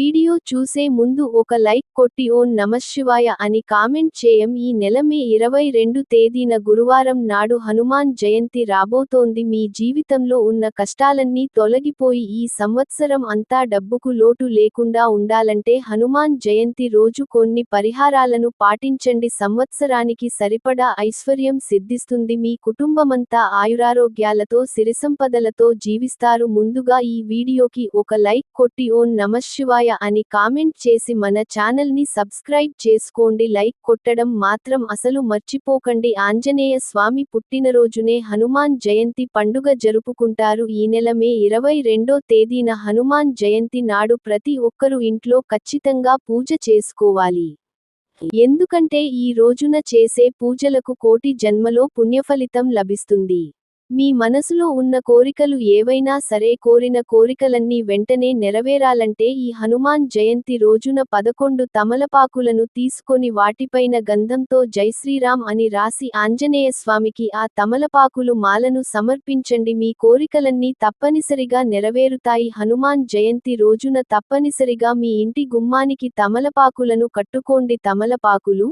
Video video చూసే ముందు ఒక లైక్ కొట్టి ఓం నమశివాయ అని కామెంట్ చేయం. ఈ నెల మే ఇరవై రెండు తేదీన గురువారం నాడు హనుమాన్ జయంతి రాబోతోంది. మీ జీవితంలో ఉన్న కష్టాలన్నీ తొలగిపోయి ఈ సంవత్సరం అంతా డబ్బుకు లోటు లేకుండా ఉండాలంటే హనుమాన్ జయంతి రోజు కొన్ని పరిహారాలను పాటించండి. సంవత్సరానికి సరిపడా ఐశ్వర్యం సిద్ధిస్తుంది. మీ కుటుంబమంతా ఆయురారోగ్యాలతో సిరిసంపదలతో జీవిస్తారు. ముందుగా ఈ వీడియోకి ఒక లైక్ కొట్టి ఓం నమశివాయ అని కామెంట్ చేసి మన ఛానల్ని సబ్స్క్రైబ్ చేసుకోండి లైక్ కొట్టడం మాత్రం అసలు మర్చిపోకండి. ఆంజనేయ స్వామి పుట్టినరోజునే హనుమాన్ జయంతి పండుగ జరుపుకుంటారు. ఈ నెల మే ఇరవై రెండో తేదీన హనుమాన్ జయంతి నాడు ప్రతి ఒక్కరు ఇంట్లో ఖచ్చితంగా పూజ చేసుకోవాలి. ఎందుకంటే ఈ రోజున చేసే పూజలకు కోటి జన్మలో పుణ్యఫలితం లభిస్తుంది. మీ మనసులో ఉన్న కోరికలు ఏవైనా సరే కోరిన కోరికలన్నీ వెంటనే నెరవేరాలంటే ఈ హనుమాన్ జయంతి రోజున పదకొండు తమలపాకులను తీసుకొని వాటిపైన గంధంతో జై శ్రీరామ్ అని రాసి ఆంజనేయ స్వామికి ఆ తమలపాకులు మాలను సమర్పించండి. మీ కోరికలన్నీ తప్పనిసరిగా నెరవేరుతాయి. హనుమాన్ జయంతి రోజున తప్పనిసరిగా మీ ఇంటి గుమ్మానికి తమలపాకులను కట్టుకోండి. తమలపాకులు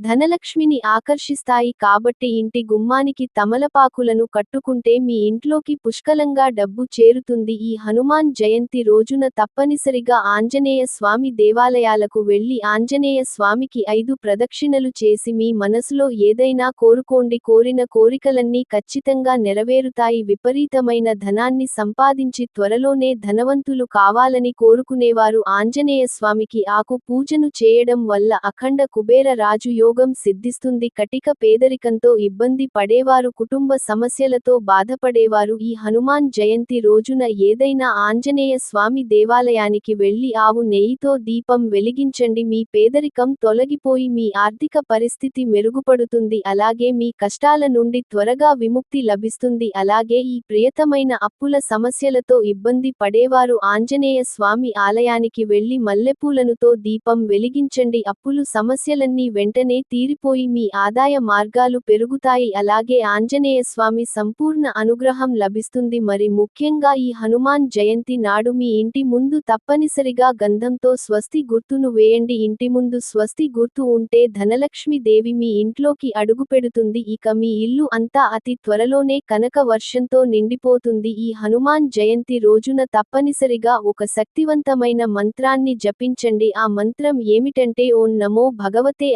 ధనలక్ష్మిని ఆకర్షిస్తాయి కాబట్టి ఇంటి గుమ్మానికి తమలపాకులను కట్టుకుంటే మీ ఇంట్లోకి పుష్కలంగా డబ్బు చేరుతుంది. ఈ హనుమాన్ జయంతి రోజున తప్పనిసరిగా ఆంజనేయ స్వామి దేవాలయాలకు వెళ్ళి ఆంజనేయ స్వామికి ఐదు ప్రదక్షిణలు చేసి మీ మనసులో ఏదైనా కోరుకోండి. కోరిన కోరికలన్నీ ఖచ్చితంగా నెరవేరుతాయి. విపరీతమైన ధనాన్ని సంపాదించి త్వరలోనే ధనవంతులు కావాలని కోరుకునేవారు. ఆంజనేయ స్వామికి ఆకు పూజను చేయడం వల్ల అఖండ కుబేర రాజు యోగం సిద్ధిస్తుంది. కటిక పేదరికంతో ఇబ్బంది పడేవారు కుటుంబ సమస్యలతో బాధపడేవారు. ఈ హనుమాన్ జయంతి రోజున ఏదైనా ఆంజనేయ స్వామి దేవాలయానికి వెళ్ళి ఆవు నెయ్యితో దీపం వెలిగించండి. మీ పేదరికం తొలగిపోయి మీ ఆర్థిక పరిస్థితి మెరుగుపడుతుంది. అలాగే మీ కష్టాల నుండి త్వరగా విముక్తి లభిస్తుంది. అలాగే ఈ ప్రియతమైన అప్పుల సమస్యలతో ఇబ్బంది పడేవారు ఆంజనేయ స్వామి ఆలయానికి వెళ్ళి మల్లెపూలనుతో దీపం వెలిగించండి. అప్పులు సమస్యలన్నీ వెంటనే తీరిపోయి మీ ఆదాయ మార్గాలు పెరుగుతాయి. అలాగే ఆంజనేయ స్వామి సంపూర్ణ అనుగ్రహం లభిస్తుంది. మరి ముఖ్యంగా ఈ హనుమాన్ జయంతి నాడు మీ ఇంటి ముందు తప్పనిసరిగా గంధంతో స్వస్తి గుర్తును వేయండి. ఇంటి ముందు స్వస్తి గుర్తు ఉంటే ధనలక్ష్మి దేవి మీ ఇంట్లోకి అడుగుపెడుతుంది ఇక మీ ఇల్లు అంతా అతి త్వరలోనే కనక వర్షంతో నిండిపోతుంది. ఈ హనుమాన్ జయంతి రోజున తప్పనిసరిగా ఒక శక్తివంతమైన మంత్రాన్ని జపించండి. ఆ మంత్రం ఏమిటంటే ఓం నమో భగవతే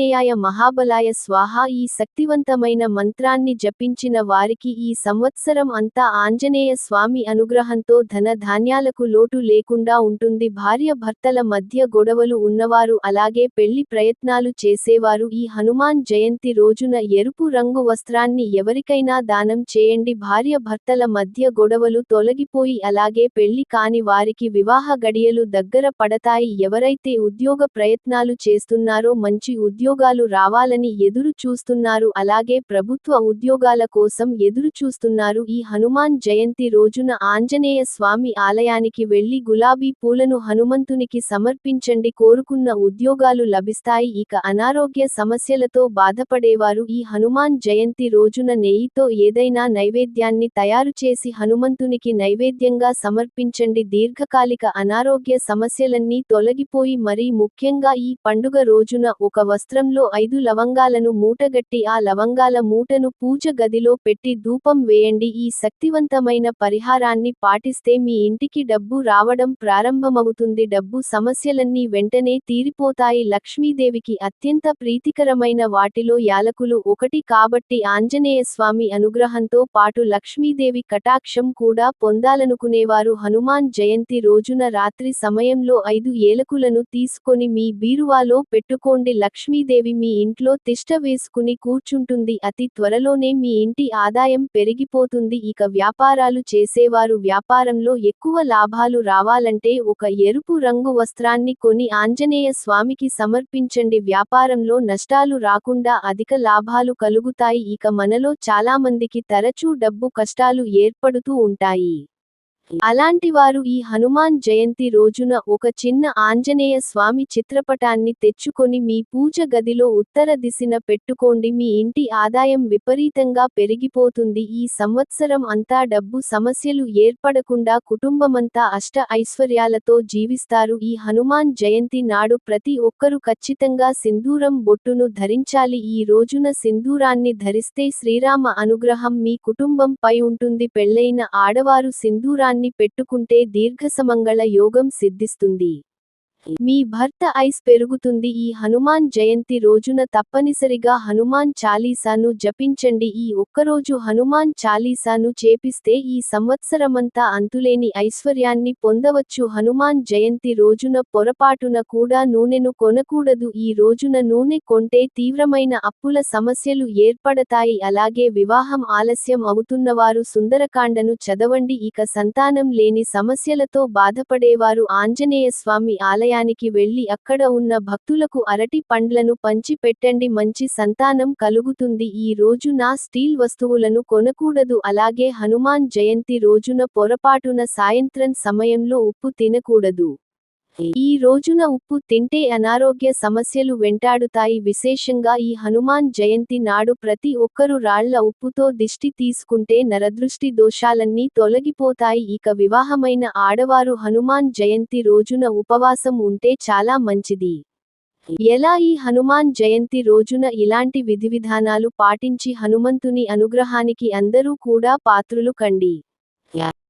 ఆంజనేయాయ మహాబలాయ స్వాహ ఈ శక్తివంతమైన మంత్రాన్ని జపించిన వారికి ఈ సంవత్సరం అంతా ఆంజనేయ స్వామి అనుగ్రహంతో ధన ధాన్యాలకు లోటు లేకుండా ఉంటుంది. భార్య భర్తల మధ్య గొడవలు ఉన్నవారు అలాగే పెళ్ళి ప్రయత్నాలు చేసేవారు. ఈ హనుమాన్ జయంతి రోజున ఎరుపు రంగు వస్త్రాన్ని ఎవరికైనా దానం చేయండి. భార్య భర్తల మధ్య గొడవలు తొలగిపోయి అలాగే పెళ్ళి కాని వారికి వివాహ గడియలు దగ్గర పడతాయి. ఎవరైతే ఉద్యోగ ప్రయత్నాలు చేస్తున్నారో మంచి ఉద్యోగాలు రావాలని ఎదురు చూస్తున్నారు. అలాగే ప్రభుత్వ ఉద్యోగాల కోసం ఎదురు చూస్తున్నారు. ఈ హనుమాన్ జయంతి రోజున ఆంజనేయ స్వామి ఆలయానికి వెళ్ళి గులాబీ పూలను హనుమంతునికి సమర్పించండి. కోరుకున్న ఉద్యోగాలు లభిస్తాయి. ఇక అనారోగ్య సమస్యలతో బాధపడేవారు ఈ హనుమాన్ జయంతి రోజున నెయ్యితో ఏదైనా నైవేద్యాన్ని తయారు చేసి హనుమంతునికి నైవేద్యంగా సమర్పించండి. దీర్ఘకాలిక అనారోగ్య సమస్యలన్నీ తొలగిపోయి మరీ ముఖ్యంగా ఈ పండుగ రోజున ఒక వస్త్ర వస్త్రంలో ఐదు లవంగాలను మూటగట్టి ఆ లవంగాల మూటను పూజ గదిలో పెట్టి ధూపం వేయండి. ఈ శక్తివంతమైన పరిహారాన్ని పాటిస్తే మీ ఇంటికి డబ్బు రావడం ప్రారంభమవుతుంది. డబ్బు సమస్యలన్నీ వెంటనే తీరిపోతాయి. లక్ష్మీదేవికి అత్యంత ప్రీతికరమైన వాటిలో యాలకులు ఒకటి కాబట్టి ఆంజనేయ స్వామి అనుగ్రహంతో పాటు లక్ష్మీదేవి కటాక్షం కూడా పొందాలనుకునేవారు. హనుమాన్ జయంతి రోజున రాత్రి సమయంలో ఐదు ఏలకులను తీసుకొని మీ బీరువాలో పెట్టుకోండి. లక్ష్మీదేవి మీ ఇంట్లో తిష్ట వేసుకుని కూర్చుంటుంది. అతి త్వరలోనే మీ ఇంటి ఆదాయం పెరిగిపోతుంది. ఇక వ్యాపారాలు చేసేవారు వ్యాపారంలో ఎక్కువ లాభాలు రావాలంటే ఒక ఎరుపు రంగు వస్త్రాన్ని కొని ఆంజనేయ స్వామికి సమర్పించండి. వ్యాపారంలో నష్టాలు రాకుండా అధిక లాభాలు కలుగుతాయి. ఇక మనలో చాలామందికి తరచూ డబ్బు కష్టాలు ఏర్పడుతూ ఉంటాయి. అలాంటి వారు ఈ హనుమాన్ జయంతి రోజున ఒక చిన్న ఆంజనేయ స్వామి చిత్రపటాన్ని తెచ్చుకొని మీ పూజ గదిలో ఉత్తర దిశన పెట్టుకోండి. మీ ఇంటి ఆదాయం విపరీతంగా పెరిగిపోతుంది. ఈ సంవత్సరం అంతా డబ్బు సమస్యలు ఏర్పడకుండా కుటుంబమంతా అష్ట ఐశ్వర్యాలతో జీవిస్తారు. ఈ హనుమాన్ జయంతి నాడు ప్రతి ఒక్కరూ ఖచ్చితంగా సింధూరం బొట్టును ధరించాలి. ఈ రోజున సింధూరాన్ని ధరిస్తే శ్రీరామ అనుగ్రహం మీ కుటుంబం పై ఉంటుంది. పెళ్ళైన ఆడవారు సింధూరాన్ని పెట్టుకుంటే దీర్ఘసమంగళ యోగం సిద్ధిస్తుంది. మీ భర్త ఐస్ పెరుగుతుంది. ఈ హనుమాన్ జయంతి రోజున తప్పనిసరిగా హనుమాన్ చాలీసాను జపించండి. ఈ ఒక్కరోజు హనుమాన్ చాలీసాను చేపిస్తే ఈ సంవత్సరమంతా అంతులేని ఐశ్వర్యాన్ని పొందవచ్చు. హనుమాన్ జయంతి రోజున పొరపాటున కూడా నూనెను కొనకూడదు. ఈ రోజున నూనె కొంటే తీవ్రమైన అప్పుల సమస్యలు ఏర్పడతాయి. అలాగే వివాహం ఆలస్యం అవుతున్నవారు సుందరకాండను చదవండి. ఇక సంతానం లేని సమస్యలతో బాధపడేవారు ఆంజనేయ స్వామి ఆలయ ఆలయానికి వెళ్ళి అక్కడ ఉన్న భక్తులకు అరటి పండ్లను పంచి పెట్టండి మంచి సంతానం కలుగుతుంది. ఈ రోజు నా స్టీల్ వస్తువులను కొనకూడదు. అలాగే హనుమాన్ జయంతి రోజున పొరపాటున సాయంత్రం సమయంలో ఉప్పు తినకూడదు. ఈ రోజున ఉప్పు తింటే అనారోగ్య సమస్యలు వెంటాడుతాయి. విశేషంగా ఈ హనుమాన్ జయంతి నాడు ప్రతి ఒక్కరూ రాళ్ళ ఉప్పుతో దిష్టి తీసుకుంటే నరదృష్టి దోషాలన్నీ తొలగిపోతాయి. ఇక వివాహమైన ఆడవారు హనుమాన్ జయంతి రోజున ఉపవాసం ఉంటే చాలా మంచిది. ఎలా ఈ హనుమాన్ జయంతి రోజున ఇలాంటి విధివిధానాలు పాటించి హనుమంతుని అనుగ్రహానికి అందరూ కూడా పాత్రులు కండి.